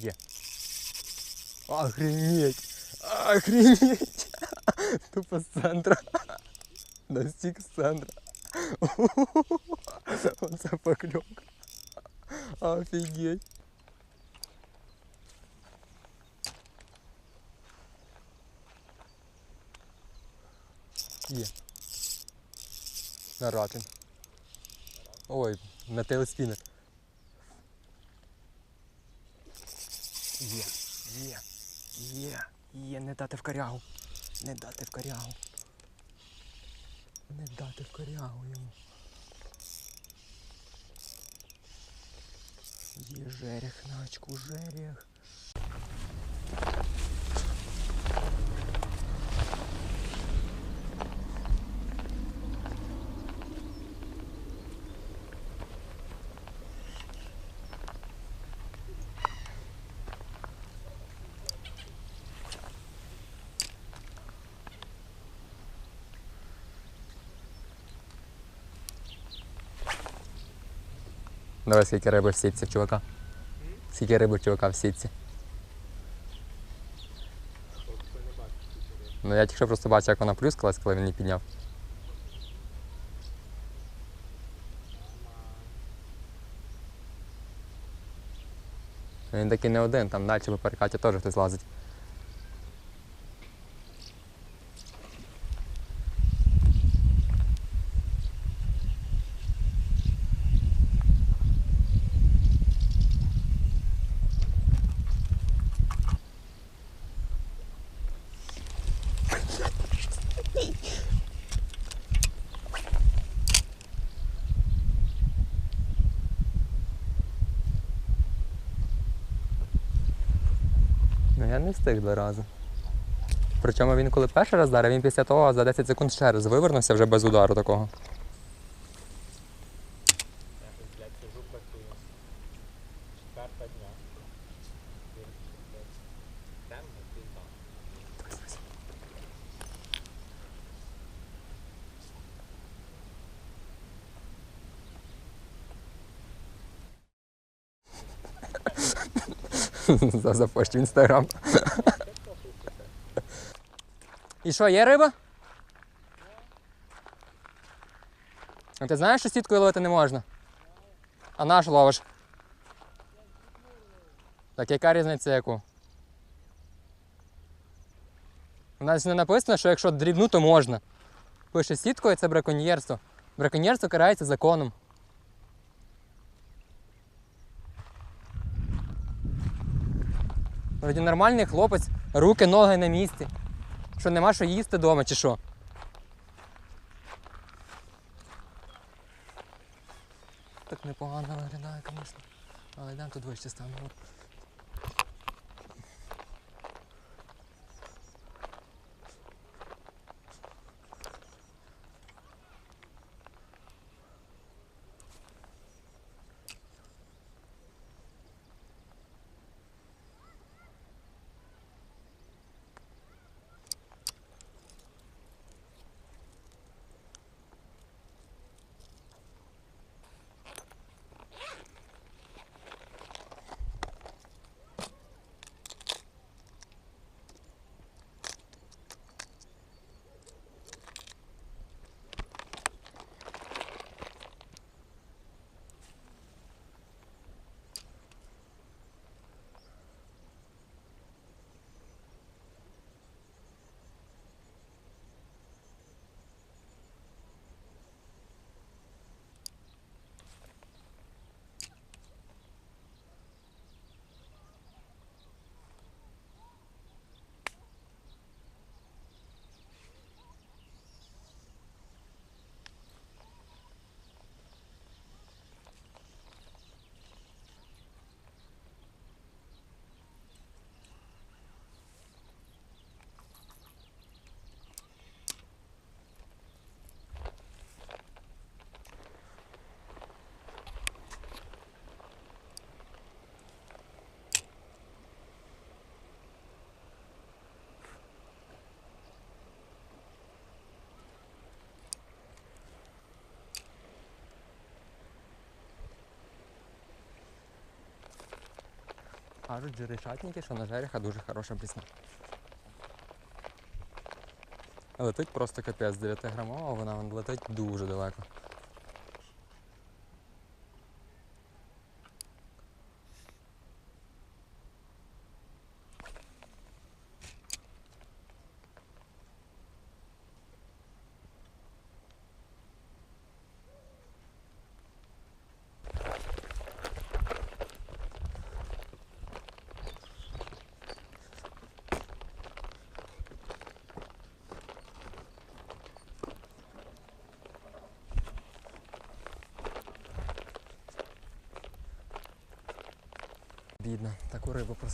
Є. Охренеть! Охренеть! Тупо з центра. Достиг з центра. Оце покльовка. Офігеть. Є. На ракін. Ой, на телеспінер. Є, є, є, є, не дати в корягу. Не дати в корягу. Не дати в корягу йому. Є жерех на очку, жерех. Давай скільки риби в сітці чувака. Скільки риби чувака в сітці. Ну я тільки просто бачив, як вона плюскалась, коли він її підняв. Він такий не один, там далі по перекаті теж хтось лазить. Ну я не встиг два рази. Причому він коли перший раз вдарив, він після того за 10 секунд ще раз вивернувся вже без удару такого. Я тут, І що, є риба? А ти знаєш, що сіткою ловити не можна? А наш ловиш? Так яка різниця яку? У нас не написано, що якщо дрібну, то можна. Пише сіткою це браконьєрство. Браконьєрство карається законом. Вроді нормальний хлопець, руки, ноги на місці. Що нема що їсти вдома чи що? Так непогано виглядає, звісно. Але йдемо тут вище станемо. Кажуть жерешатники, що на жереха дуже хороша пісня. Летить просто капець 9 грамова, вона летить дуже далеко.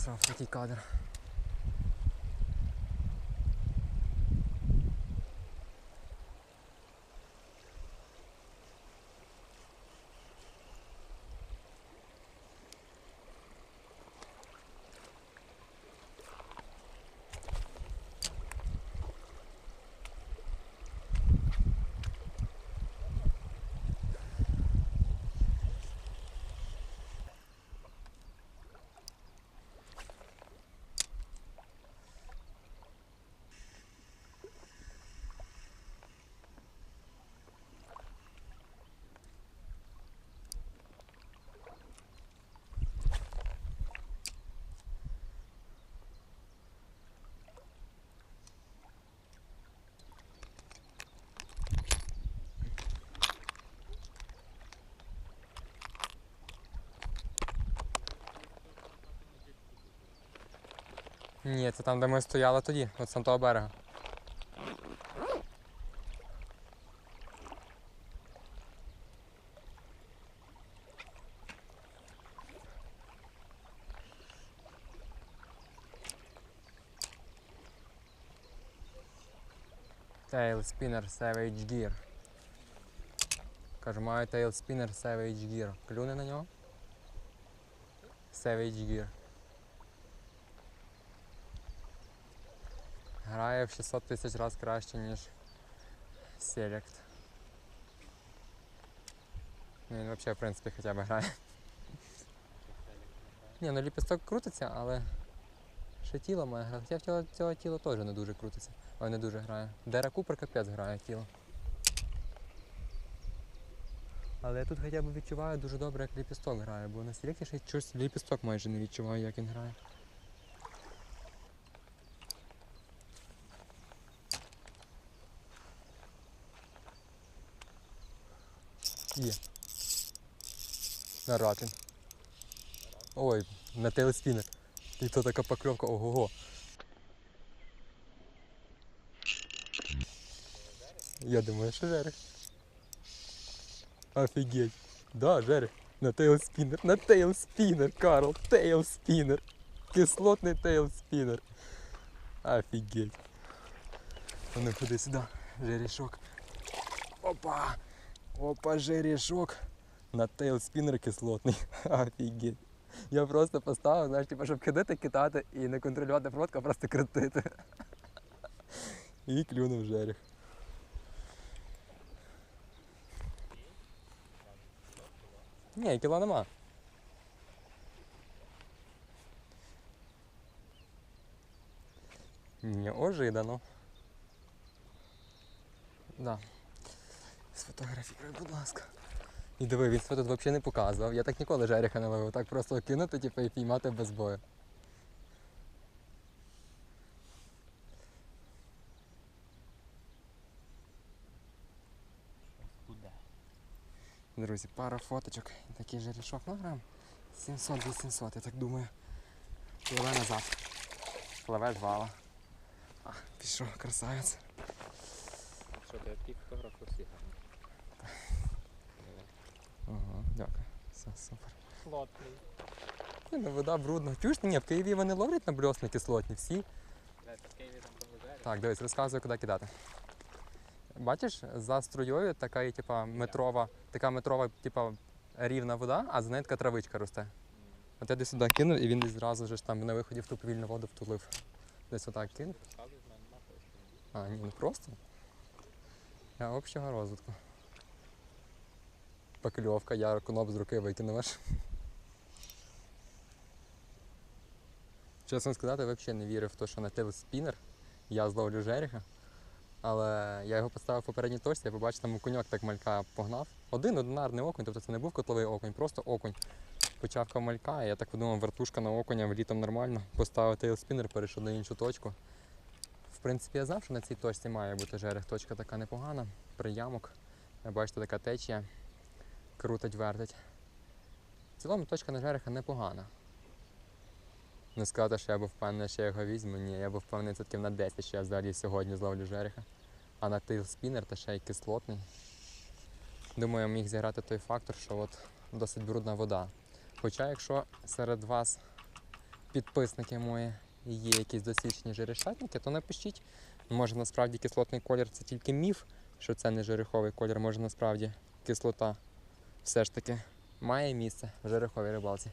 Таку рибу Ні, це там, де ми стояли тоді, от з того берега. Tail Spinner Savage Gear. Кажу, маю Tail Spinner Savage Gear. Клюне на нього? Savage Gear. Грає в 600 тисяч разів краще, ніж Select. Ну, він взагалі, в принципі, хоча б грає. Ні, ну ліпісток крутиться, але ще тіло має грати. Хоча тіло, цього тіло теж не дуже крутиться. Ой, не дуже грає. Дера Купер капець грає тіло. Але я тут хоча б відчуваю дуже добре, як ліпісток грає, бо на селекті ще щось ліпісток майже не відчуваю, як він грає. Є. На. Ой, на телеспінер. І то така покльовка, ого-го. Я думаю, що жерех. Офігеть. Да, жерех. На тейлспінер. На тейлспінер, Карл. Тейлспінер. Кислотний тейлспінер. Офігеть. А ну ходи сюди. Жерішок. Опа! Опа, жерішок. На тейлспінер кислотний. Офігеть. Я просто поставив, знаєш, типу, щоб ходити, кидати і не контролювати проводку, а просто крутити. І клюнув жерех. Ні, кіла нема. Неожиданно. Да. Сфотографіруй, будь ласка. І диви, він себе тут взагалі не показував. Я так ніколи жереха не ловив. Так просто кинути типу, і піймати без бою. Друзі, пара фоточок. Такий жерішок, ну грам 700-800, я так думаю. Пливе назад. Пливе жвала. А, пішов, красавець. Що ти такий фотограф усі гарні? Ага, дякую. Все, супер. Ні, ну вода брудна. Чуєш, ні, в Києві вони ловлять на бльосни кислотні всі. В Києві там дуже Так, дивись, розказую, куди кидати. Бачиш, за струєю така, є, типа, метрова, така метрова, типа, рівна вода, а за нею така травичка росте. От я десь сюди кинув, і він десь зразу ж там на виході в ту повільну воду втулив. Десь отак кинув. А, ні, ну просто. Я общого розвитку. Покльовка, я коноп з руки викинув аж. Чесно сказати, взагалі не вірив в те, що на тил спінер я зловлю жереха. Але я його поставив в попередній точці, я побачив, там окуньок так малька погнав. Один одинарний окунь, тобто це не був котловий окунь, просто окунь. Почавка малька, і я так подумав, вертушка на окуня літом нормально. Поставив тейл спінер, перейшов на іншу точку. В принципі, я знав, що на цій точці має бути жерех. Точка така непогана, приямок. Бачите, така течія. Крутить, вертить. В цілому точка на жереха непогана. Не сказати, що я був впевнений, що я його візьму. Ні, я був впевнений відсотків на 10, що я взагалі сьогодні зловлю жереха. А на тейл спінер та ще й кислотний. Думаю, міг зіграти той фактор, що от досить брудна вода. Хоча, якщо серед вас підписники мої є якісь досвідчені жерешатники, то напишіть, може насправді кислотний колір це тільки міф, що це не жереховий колір, може насправді кислота все ж таки має місце в жереховій рибалці.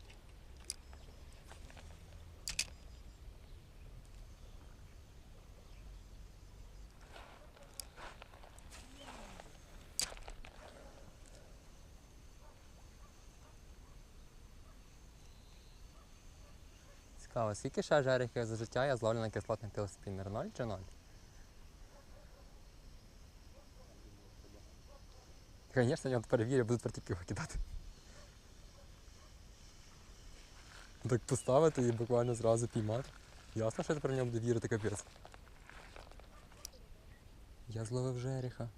Цікаво, скільки ще жерехів за життя я зловлю на кислотний телеспінер? Ноль чи ноль? Звісно, я перевірю, буду тепер тільки кидати. Так поставити і буквально зразу піймати. Ясно, що тепер в нього буду вірити капець. Я зловив жереха.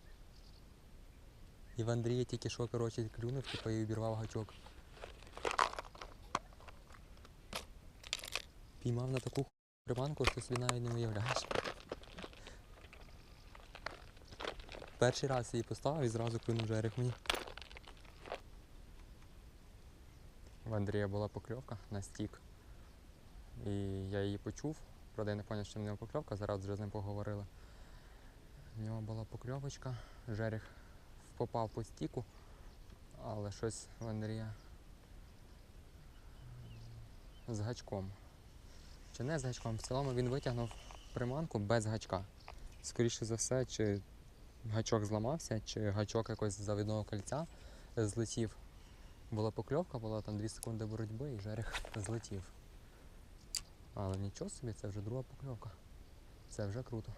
І в Андрія тільки що, коротше, клюнув, типу, і обірвав гачок. Піймав на таку приманку, що собі навіть не уявляєш. Перший раз її поставив і зразу клюнув жерех мені. В Андрія була покльовка на стік. І я її почув, правда я не зрозумів, що в нього покльовка, зараз вже з ним поговорили. В нього була покльовочка, жерех попав по стіку, але щось в Андрія з гачком. Чи не з гачком? В цілому він витягнув приманку без гачка. Скоріше за все, чи гачок зламався, чи гачок якось з завідного кольця злетів. Була покльовка, була там 2 секунди боротьби і жерех злетів. Але нічого собі, це вже друга покльовка. Це вже круто.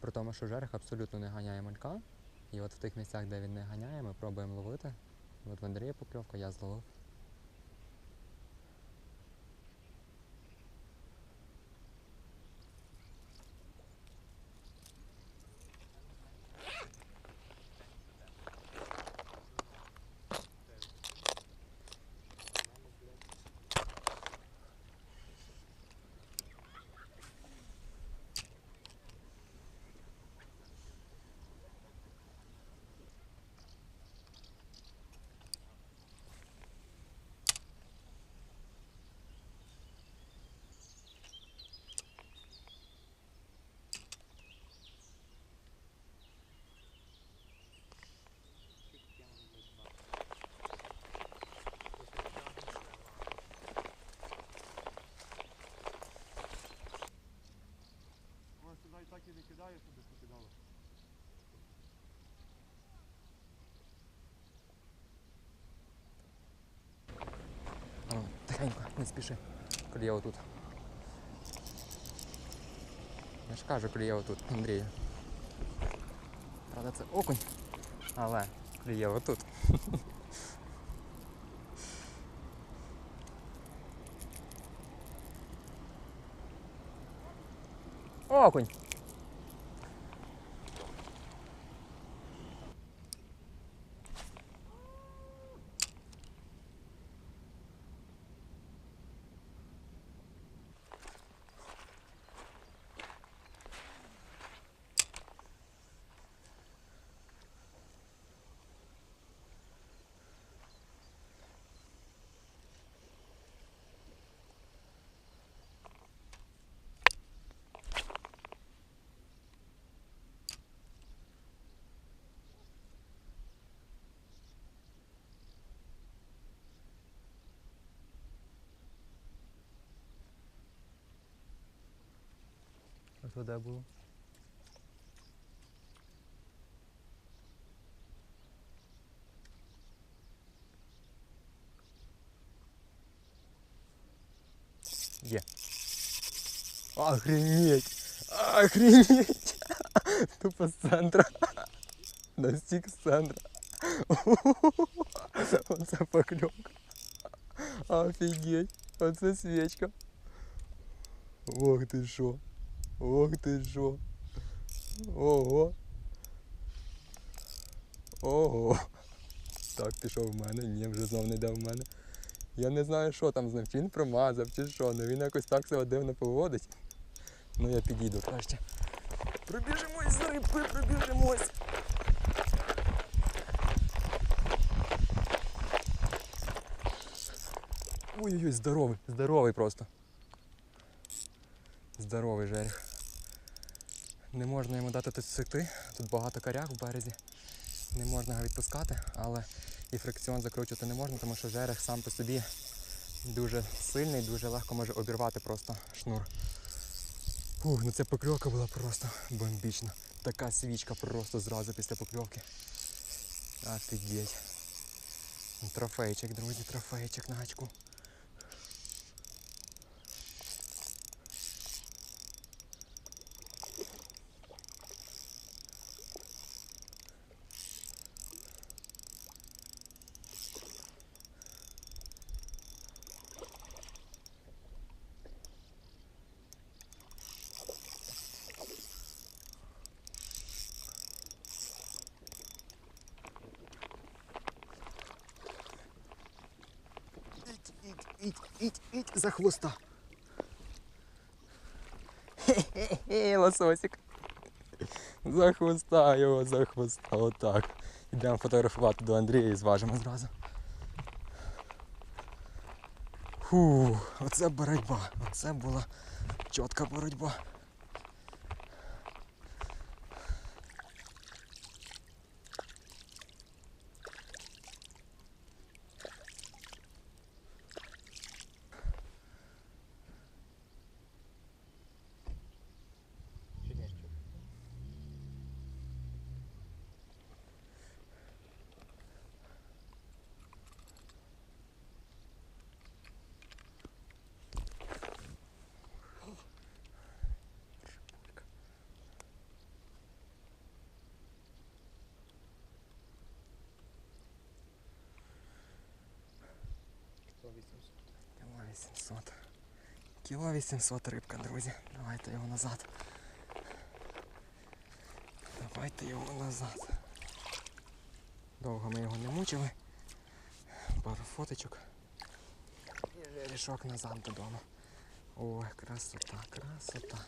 При тому, що жерех абсолютно не ганяє малька. І от в тих місцях, де він не ганяє, ми пробуємо ловити. От в Андрія покльовка, я зловив. тихенько, не спіши. Клієво отут. Я ж кажу, клієво тут, Андрію. Правда, це окунь, але клієво тут. Окунь! А то де було? Є. Охренеть! Охренеть! Тупо з центра. Настік з центра. Оце покльовка. Офігеть. Оце свічка. Ох ти що. Ох ти що. Ого. Ого. Так, пішов в мене. Ні, вже знов не йде в мене. Я не знаю, що там з ним. Чи він промазав, чи що. Ну він якось так себе дивно поводить. Ну я підійду краще. Пробіжимось з рибкою, пробіжимось. Ой-ой-ой, здоровий, здоровий просто. Здоровий жерех. Не можна йому дати тут сити. Тут багато коряг в березі. Не можна його відпускати, але і фрикціон закручувати не можна, тому що жерех сам по собі дуже сильний, дуже легко може обірвати просто шнур. Фух, ну ця покльовка була просто бомбічна. Така свічка просто зразу після покльовки. Офігеть. Трофейчик, друзі, трофейчик на гачку. За хвоста. Хе-хе-хе, лососик. За хвоста його, за хвоста. Отак. Йдемо фотографувати до Андрія і зважимо зразу. Фу, оце боротьба. Оце була чітка боротьба. Чи ні? Чи? Кіло 800. Кіло 800. Кіло 800 рибка, друзі. Давайте його назад. Давайте його назад. Довго ми його не мучили. Пару фоточок. І рішок назад додому. Ой, красота, красота.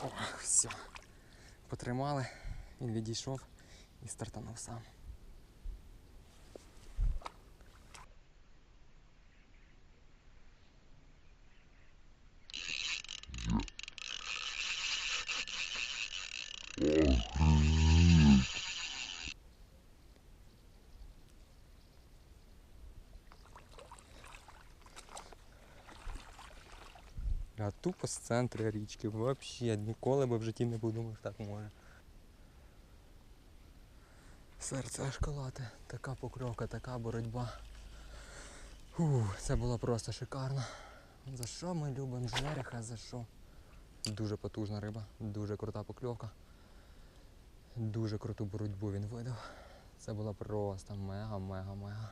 Ох, все. Потримали, він відійшов і стартанув сам. А тупо з центру річки, взагалі ніколи би в житті не подумав, що так може. Серце аж колоти, така покровка, така боротьба. Фу, це було просто шикарно. За що ми любимо жереха, за що? Дуже потужна риба, дуже крута покльовка. Дуже круту боротьбу він видав. Це було просто мега-мега-мега.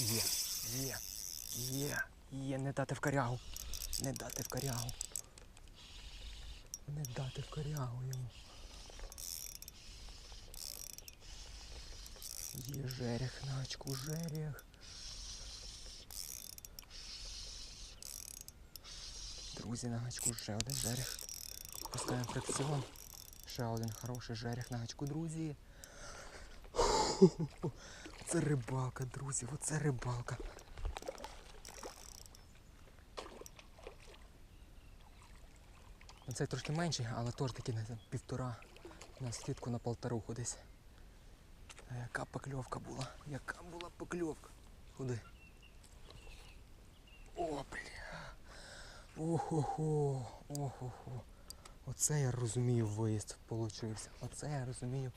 Є, є, є, є, не дати в корягу. Не дати в корягу. Не дати в корягу йому. Є жерех на очку, жерех. Друзі, на гачку ще один жерех. Пускаємо фрикціон. Ще один хороший жерех на гачку, друзі. Це рибалка, друзі, оце рибалка. Цей трошки менший, але теж такий на півтора. На сітку на полторуху десь. А яка покльовка була? Яка була покльовка? Куди? О, бля. Охо-хо, охо-хо. Оце я розумію виїзд получився. Оце я розумію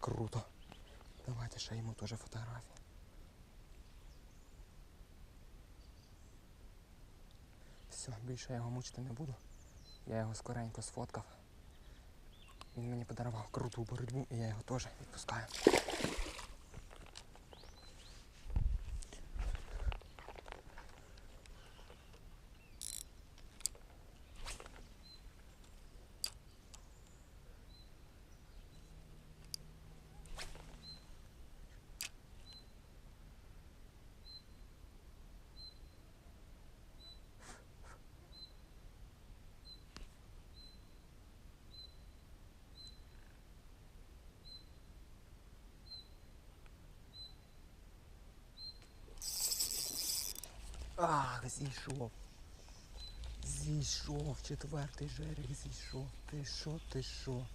круто. Давайте ще йому теж фотографію. Все, більше я його мучити не буду. Я його скоренько сфоткав. Він мені подарував круту боротьбу і я його теж відпускаю. Ах, зійшов. Зійшов, четвертий жерех зійшов. Ти що, ти що?